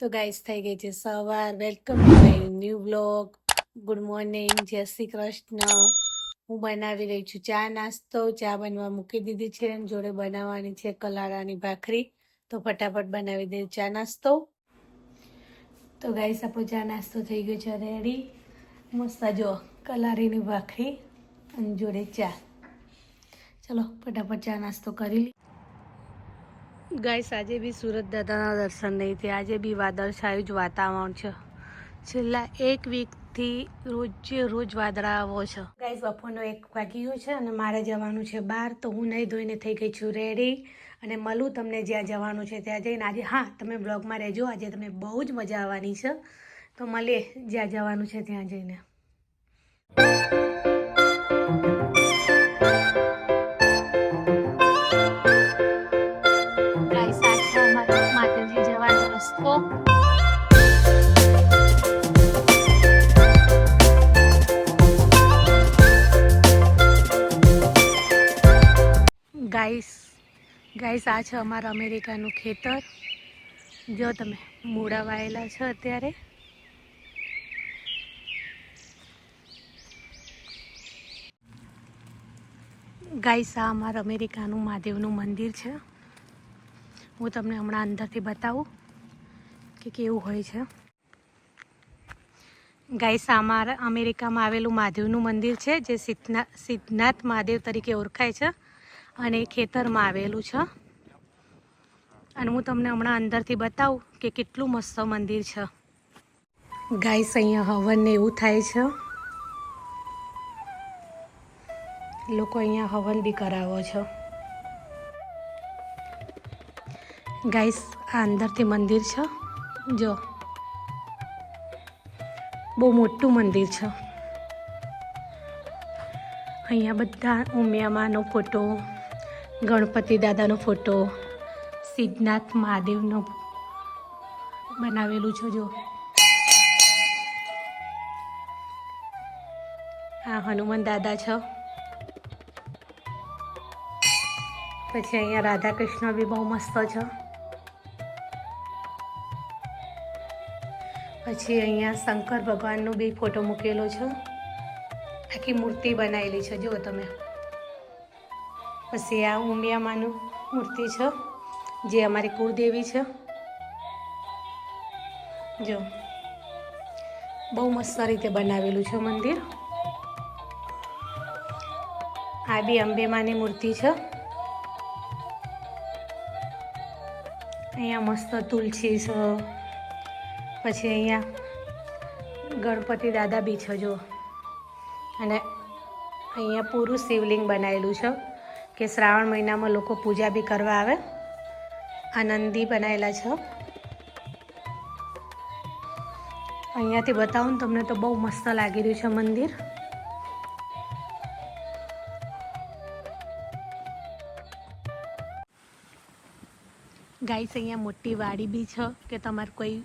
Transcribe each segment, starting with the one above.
તો ગાઈસ થઈ ગઈ છે સવાર. Welcome to my new blog good morning Jai Shri Krishna. હું બનાવી રહી છું ચા નાસ્તો. ચા બનવા મૂકી દીધી છે અને જોડે બનાવવાની છે કલાળાની ભાખરી. તો ફટાફટ બનાવી દે ચા નાસ્તો. તો ગાઈસ આપણો ચા નાસ્તો થઈ ગયો છે રેડી મસ્ત જો કલારીની ભાખરી અને જોડે ચા. ચલો, ફટાફટ ચા નાસ્તો કરી લી ગાઈસ, આજે બી સુરત દાદાના દર્શન નહીં થયા. આજે બી વાદળછાયું જ વાતાવરણ છે. છેલ્લા એક વીકથી રોજે રોજ વાદળા આવો છે. ગાઈસ, બપોરનો એક વાગ્યો છે અને મારે જવાનું છે બહાર, તો હું નહીં ધોઈને થઈ ગઈ છું રેડી અને મળું તમને જ્યાં જવાનું છે ત્યાં જઈને આજે, હા, તમે બ્લોગમાં રહેજો. આજે તમને બહુ જ મજા આવવાની છે. તો મળીએ જ્યાં જવાનું છે ત્યાં જઈને. ગાઈસ ગાઈસ, આ છે અમારા અમેરિકાનું ખેતર. જો તમે મૂળા વાયેલા છે અત્યારે. ગાઈસ, આ અમારા અમેરિકાનું મહાદેવનું મંદિર છે. હું તમને હમણાં અંદરથી બતાવું કે કેવું હોય છે. ગાઈસ અમારા અમેરિકામાં આવેલું મહાદેવનું મંદિર છે, જે સિદ્ધના, સિદ્ધનાથ મહાદેવ તરીકે ઓળખાય છે. અને ખેતરમાં આવેલું છે. અને હું તમને હમણાં અંદરથી બતાવું કે કેટલું મસ્ત મંદિર છે. ગાઈસ, અહીંયા હવન ને એવું થાય છે. લોકો અહીંયા હવન બી કરાવો છે. ગાઈસ, આ અંદરથી મંદિર છે. જો. બહુ મોટું મંદિર છે. અહીંયા બધા ઉમિયામાનો ફોટો ગણપતિ દાદાનો ફોટો, સિદ્ધનાથ મહાદેવનો બનાવેલું છે, જો. આ હનુમાન દાદા છે. પછી અહીંયા રાધા બી બહુ મસ્ત છે. પછી અહીંયા શંકર ભગવાનનો બી ફોટો મૂકેલો છે. આખી મૂર્તિ બનાવેલી છે, જુઓ તમે. પછી આ ઉમિયામાનું મૂર્તિ છે, જે અમારી કુળદેવી છે. જો, બહુ મસ્ત રીતે બનાવેલું છે મંદિર. આ બી અંબેમાની મૂર્તિ છે. અહીંયા મસ્ત તુલસી છે. પછી અહીંયા ગણપતિ દાદા બી છે, જો. અને અહીંયા પૂરું શિવલિંગ બનાવેલું છે. કે શ્રાવણ મહિનામાં લોકો પૂજા બી કરવા આવે. આનંદી બનાવેલા છે. અહીંયાથી બતાવું તમને તો બહુ મસ્ત લાગી રહ્યું છે મંદિર. ગાઈસ, અહીંયા મોટી વાડી બી છે કે તમારે કોઈ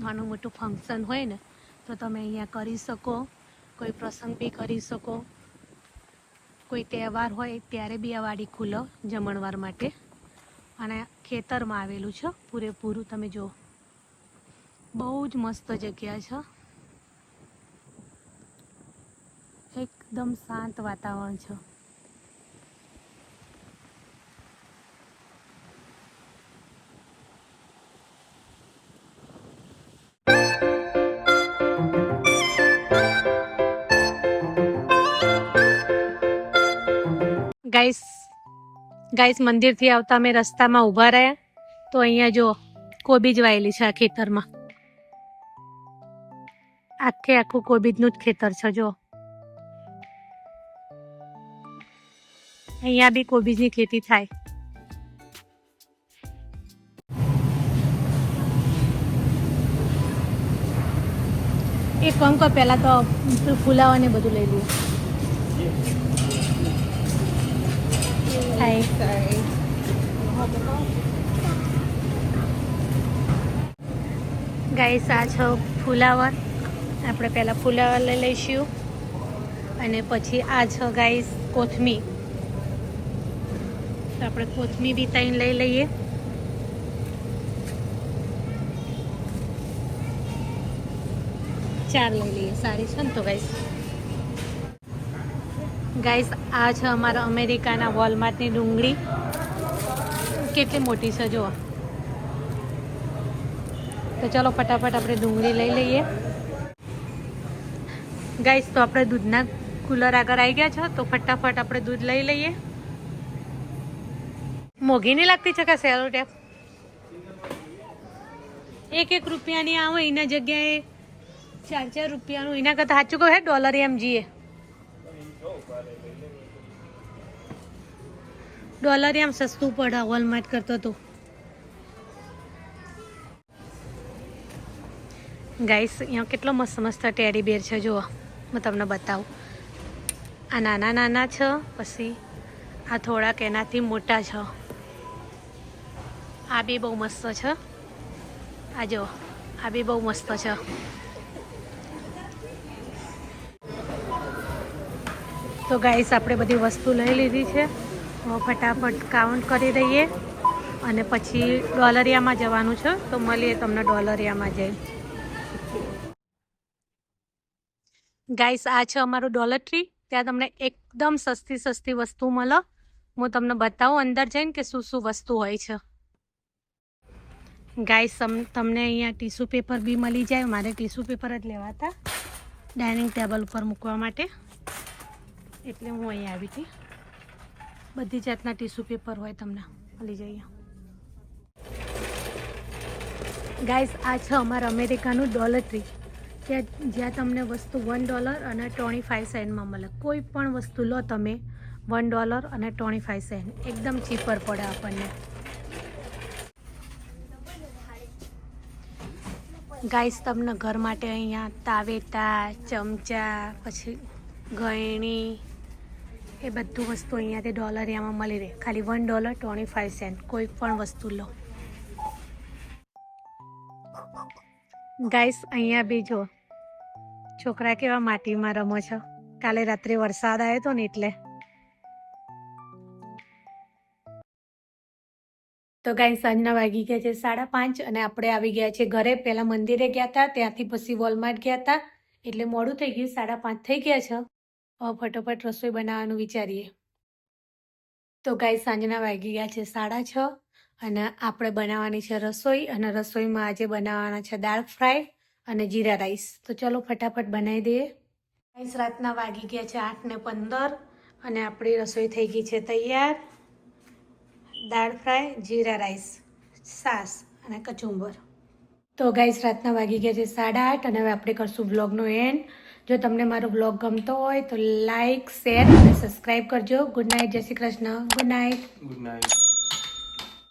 નાનું મોટું ફંક્શન હોય ને, તો તમે અહીંયા કરી શકો. કોઈ પ્રસંગ બી કરી શકો. કોઈ તહેવાર હોય ત્યારે બી આ વાડી ખુલ્લો જમણવાર માટે. અને ખેતરમાં આવેલું છે, પૂરેપૂરું તમે જુઓ. બહુ જ મસ્ત જગ્યા છે. એકદમ શાંત વાતાવરણ છે. ગાઈસ ગાઈસ મંદિરથી આવતા અમે રસ્તામાં ઊભા રહ્યા. તો અહીંયા જો કોબીજ વાયેલી છે આ ખેતરમાં. આખે આખું કોબીજનું જ ખેતર છે જો. અહીંયા બી કોબીજની ખેતી થાય. એક કામ કર પહેલા તો ફુલાવા ને બધું લઈ લઉં Sorry. ગાઈસ આ છે ફુલાવર. આપણે પહેલાં ફુલાવર લઈ લઈશું. અને પછી આ છે ગાઈસ કોથમી. તો આપણે કોથમી બી ત્રણ લઈ લઈએ. ચાર લઈ લઈએ. સારી છે ને તો ગાઈસ ગાઈસ આ છે અમારા અમેરિકાના વોલમાર્ટની ડુંગળી. કેટલી મોટી છે, જુઓ. તો ચલો ફટાફટ આપણે ડુંગળી લઈ લઈએ. ગાઈસ તો આપણે દૂધના કુલર આગળ આવી ગયા છો, તો ફટાફટ આપણે દૂધ લઈ લઈએ. મોઘી નહીં લાગતી છે કે સેલો ટેપ? એક એક રૂપિયાની આવે, એના જગ્યાએ ચાર ચાર રૂપિયાનું, એના કરતાં સાચું કહું, હે, ડોલર એમ જીએ. ડોલર એમ સસ્તું પડે વોલમાર્ટ કરતો તો. ગાઈસ અહીંયા કેટલો મસ્ત મસ્ત ટેડી બેર છે, જુઓ. હું તમને બતાવું. આ નાના નાના છે, પછી આ થોડાક એનાથી મોટા છે. આ બી બહુ મસ્ત છે. આ જુઓ, આ બી બહુ મસ્ત છે. તો ગાઈસ આપણે બધી વસ્તુ લઈ લીધી છે. ફટાફટ કાઉન્ટ કરી દઈએ. અને પછી ડોલરિયામાં જવાનું છે. તો મળીએ તમને ડોલરિયામાં જઈ. ગાઈસ આ છે અમારું ડોલર ત્યાં તમને એકદમ સસ્તી સસ્તી વસ્તુ મળે. હું તમને બતાવું અંદર જઈને કે શું શું વસ્તુ હોય છે. ગાઈસ તમને અહીંયા ટીશ્યુ પેપર બી મળી જાય. મારે ટીશ્યુ પેપર જ લેવા હતા ડાઇનિંગ ટેબલ ઉપર મૂકવા માટે. એટલે હું અહીંયા આવી હતી. બધી જાતના ટીશ્યુ પેપર હોય તમને. લઈ જાય ગાઈસ, આ છે અમારા અમેરિકાનું ડોલર ટ્રી, કે જ્યાં તમને વસ્તુ વન ડોલર અને ટ્વેન્ટી ફાઇવ સેન્ટમાં મળે. કોઈ પણ વસ્તુ લો તમે વન ડોલર અને ટ્વેન્ટી ફાઇવ સેન્ટ એકદમ ચીપર પડે આપણને. ગાઈસ, તમને ઘર માટે અહીંયા તાવેતા ચમચા, પછી ગયણી એ બધું વસ્તુ અહીંયાથી એમાં મળી રહે. ખાલી one dollar twenty five cent કોઈ પણ વસ્તુ લો. ગાઈસ અહીંયા બી જો છોકરા કેવા માટીમાં રમો છો? કાલે રાત્રે વરસાદ આવ્યો હતો ને એટલે. તો ગાઈ સાંજના વાગી ગયા છે સાડા પાંચ અને આપણે આવી ગયા છે ઘરે. પહેલાં મંદિરે ગયા હતા, ત્યાંથી પછી વોલમાર્ટ ગયા હતા. એટલે મોડું થઈ ગયું, સાડા પાંચ થઈ ગયા છે. હવે ફટોફટ રસોઈ બનાવવાનું વિચારીએ. તો ગાય સાંજના વાગી ગયા છે સાડા છ અને આપણે બનાવવાની છે રસોઈ અને રસોઈમાં આજે બનાવવાના છે દાળ ફ્રાય અને જીરા રાઈસ. તો ચલો ફટાફટ બનાવી દઈએ. રાઈસ રાતના વાગી ગયા છે આઠ ને પંદર અને આપણી રસોઈ થઈ ગઈ છે તૈયાર. દાળ ફ્રાય, જીરા રાઈસ, સાસ અને કચુંબર. તો ગાઈસ રાતના વાગી ગયા છે સાડા આઠ અને હવે આપણે કરશું બ્લોગનો એન્ડ જો તમને મારો બ્લોગ ગમતો હોય તો લાઈક શેર અને સબસ્ક્રાઈબ કરજો. Good night Jai Shri Krishna. Good night good night.